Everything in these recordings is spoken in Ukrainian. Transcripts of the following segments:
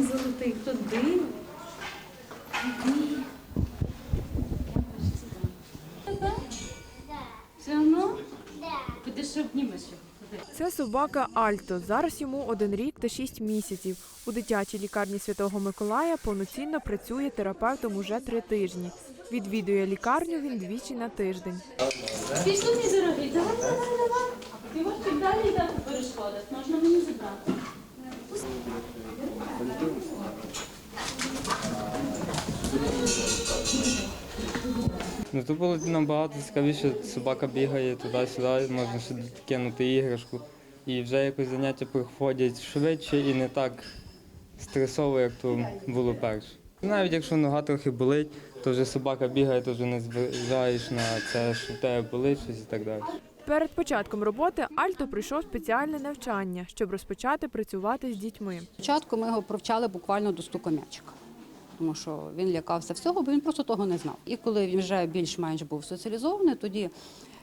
мій золотий, туди. Туди. Все одно? Піди ще обнімеш його. Це собака Альто. Зараз йому один рік та шість місяців. У дитячій лікарні Святого Миколая повноцінно працює терапевтом уже три тижні. Відвідує лікарню він двічі на тиждень. Пішли мій дорогий, давай, давай, давай. Ти тут далі по перешкодах, можна мені забрати. Ну то було набагато цікавіше, собака бігає туди-сюди, можна ще кинути іграшку. І вже якось заняття проходять швидше і не так стресово, як то було перше. Навіть якщо нога трохи болить, то вже собака бігає, то вже не зважаєш на це, що в тебе болить щось і так далі. Перед початком роботи Альто пройшов спеціальне навчання, щоб розпочати працювати з дітьми. Спочатку ми його провчали буквально до стука м'ячика, тому що він лякався всього, бо він просто того не знав. І коли він вже більш-менш був соціалізований, тоді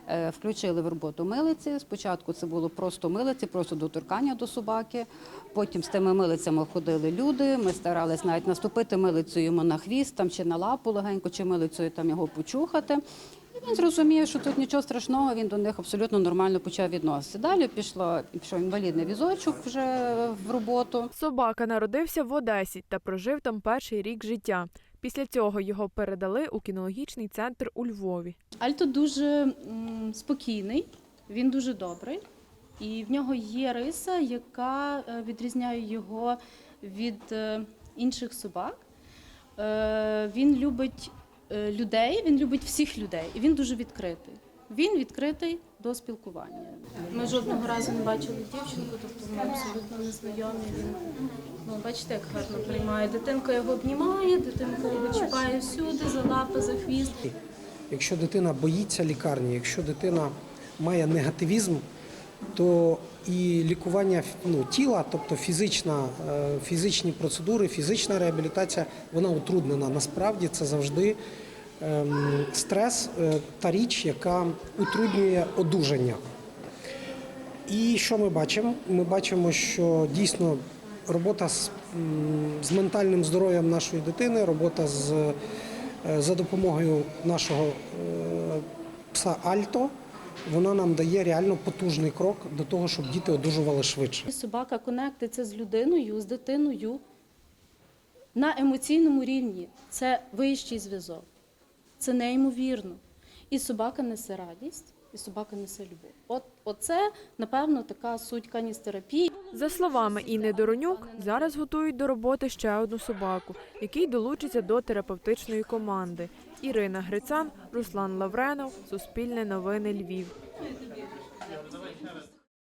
е, включили в роботу милиці. Спочатку це було просто милиці, просто доторкання до собаки. Потім з тими милицями ходили люди. Ми старались навіть наступити милицею йому на хвіст там, чи на лапу легенько, чи милицею там його почухати. Він зрозумів, що тут нічого страшного, він до них абсолютно нормально почав відноситися. Далі пішло, пішов інвалідний візочок вже в роботу. Собака народився в Одесі та прожив там перший рік життя. Після цього його передали у кінологічний центр у Львові. Альто дуже м, спокійний, він дуже добрий, і в нього є риса, яка е, відрізняє його від е, інших собак. Е, Він любить людей, він любить всіх людей, і він дуже відкритий. Він відкритий до спілкування. Ми жодного разу не бачили дівчинку, тобто ми абсолютно не знайомі. Він ну, бачите, як гарно приймає. Дитинка його обнімає, дитинка його чіпає всюди, за лапи, за хвіст. Якщо дитина боїться лікарні, якщо дитина має негативізм, то і лікування ну, тіла, тобто фізична, е, фізичні процедури, фізична реабілітація, вона утруднена. Насправді це завжди ем, стрес е, та річ, яка утруднює одужання. І що ми бачимо? Ми бачимо, що дійсно робота з, з ментальним здоров'ям нашої дитини, робота з, е, за допомогою нашого е, пса Альто, вона нам дає реально потужний крок до того, щоб діти одужували швидше. Собака конектиться з людиною, з дитиною на емоційному рівні. Це вищий зв'язок. Це неймовірно. І собака несе радість, і собака несе любов. От оце, напевно, така суть каністерапії. За словами Інни Доронюк, зараз готують до роботи ще одну собаку, який долучиться до терапевтичної команди. Ірина Грицан, Руслан Лавренов, Суспільне новини Львів.